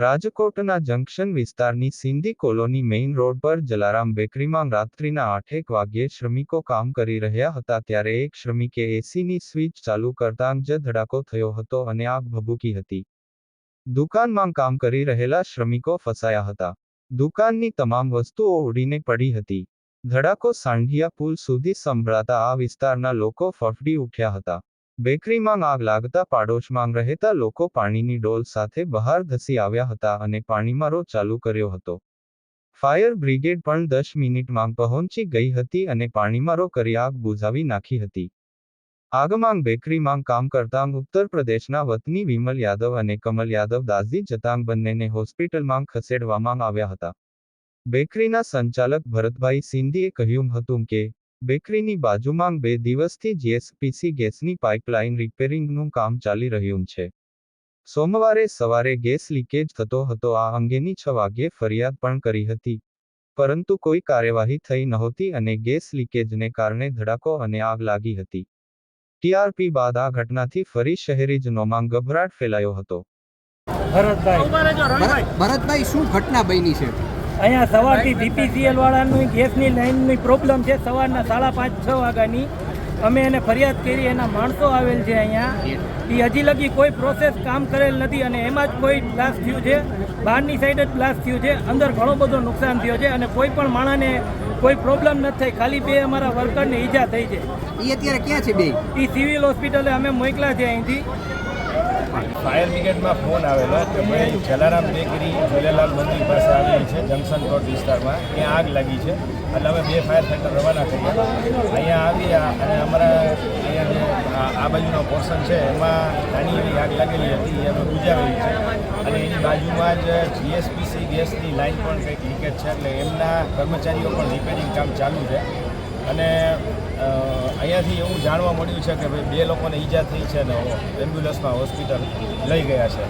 રાજકોટના જંકશન વિસ્તારની Sindhi colony main road પર જલારામ બેકરીમાં રાત્રિના આઠેક વાગ્યે શ્રમિકો કામ કરી રહ્યા હતા ત્યારે એક શ્રમિકે એસીની સ્વિચ ચાલુ કરતાં જ ધડાકો થયો હતો અને આગ ભભૂકી હતી. દુકાનમાં કામ કરી રહેલા શ્રમિકો ફસાયા હતા. દુકાનની તમામ વસ્તુઓ ઉડીને પડી હતી. ધડાકો સાંઢિયા પુલ સુધી સંભળાતા આ વિસ્તારના લોકો ફફડી ઉઠ્યા હતા. બેકરીમાં આગ લાગતા પાડોશમાં રહેતા લોકો પાણીની ડોલ સાથે બહાર ધસી આવ્યા હતા અને પાણીમારો ચાલુ કર્યો હતો. ફાયર બ્રિગેડ પણ દસ મિનિટમાં પહોંચી ગઈ હતી અને પાણીમારો કરી આગ બુઝાવી નાખી હતી. આગમાં બેકરીમાં કામ કરતાં ઉત્તર પ્રદેશના વતની વિમલ યાદવ અને કમલ યાદવ દાઝી જતાંગ બંનેને હોસ્પિટલમાં ખસેડવામાં આવ્યા હતા. બેકરીના સંચાલક ભરતભાઈ સિંધીએ કહ્યું હતું કે બેકરીની બાજુમાં બે દિવસથી જીએસપીસી ગેસની પાઇપલાઇન રિપેરિંગનું કામ ચાલી રહ્યું છે. સોમવારે સવારે ગેસ લીકેજ થતો હતો આ અંગેની છ વાગ્યે ફરિયાદ પણ કરી હતી. પરંતુ કોઈ કાર્યવાહી થઈ નહોતી અને ગેસ લીકેજને કારણે ધડાકો અને આગ લાગી હતી. ટીઆરપી બાદ આ ઘટનાથી ફરી શહેરીજનોમાં ગભરાટ ફેલાયો હતો. ભરતભાઈ. ભરતભાઈ શું ઘટના બની છે? અહીંયા સવારથી બીપીસીએલ વાળાની ગેસની લાઇનની પ્રોબ્લેમ છે. સવારના સાડા પાંચ છ વાગ્યાની. અમે એને ફરિયાદ કરી એના માણસો આવેલ છે અહીંયા. એ હજી લગી કોઈ પ્રોસેસ કામ કરેલ નથી અને એમાં જ કોઈ બ્લાસ્ટ થયું છે. બહારની સાઈડ જ બ્લાસ્ટ થયું છે. અંદર ઘણો બધો નુકસાન થયો છે અને કોઈ પણ માણસને કોઈ પ્રોબ્લેમ નથી થઈ ખાલી બે અમારા વર્કરને ઈજા થઈ છે. એ અત્યારે ક્યાં છે બે એ સિવિલ હોસ્પિટલે અમે મોકલા છે અહીંથી. ફાયર બ્રિગેડમાં ફોન આવેલો કે ભાઈ જલારામ બેકરી ઝૂલેલાલ મંદિર પાસે આવેલી છે, જંકશન રોડ વિસ્તારમાં. ત્યાં આગ લાગી છે. એટલે અમે બે ફાયર ફાઈટર રવાના કર્યા. અહીંયા આવ્યા અને અમારા અહીંયા જે આ બાજુનો પોર્શન છે, એમાં નાની એવી આગ લાગેલી હતી, એ અમે બુજાવેલી છે. અને એની બાજુમાં જ જીએસપીસી ગેસની લાઇન પણ કંઈક લીકેજ છે, એટલે એમના કર્મચારીઓ પણ રિપેરિંગ કામ ચાલુ છે. અને અહીંયાથી એવું જાણવા મળ્યું છે કે ભાઈ બે લોકોને ઈજા થઈ છે ને એમ્બ્યુલન્સમાં હોસ્પિટલ લઈ ગયા છે.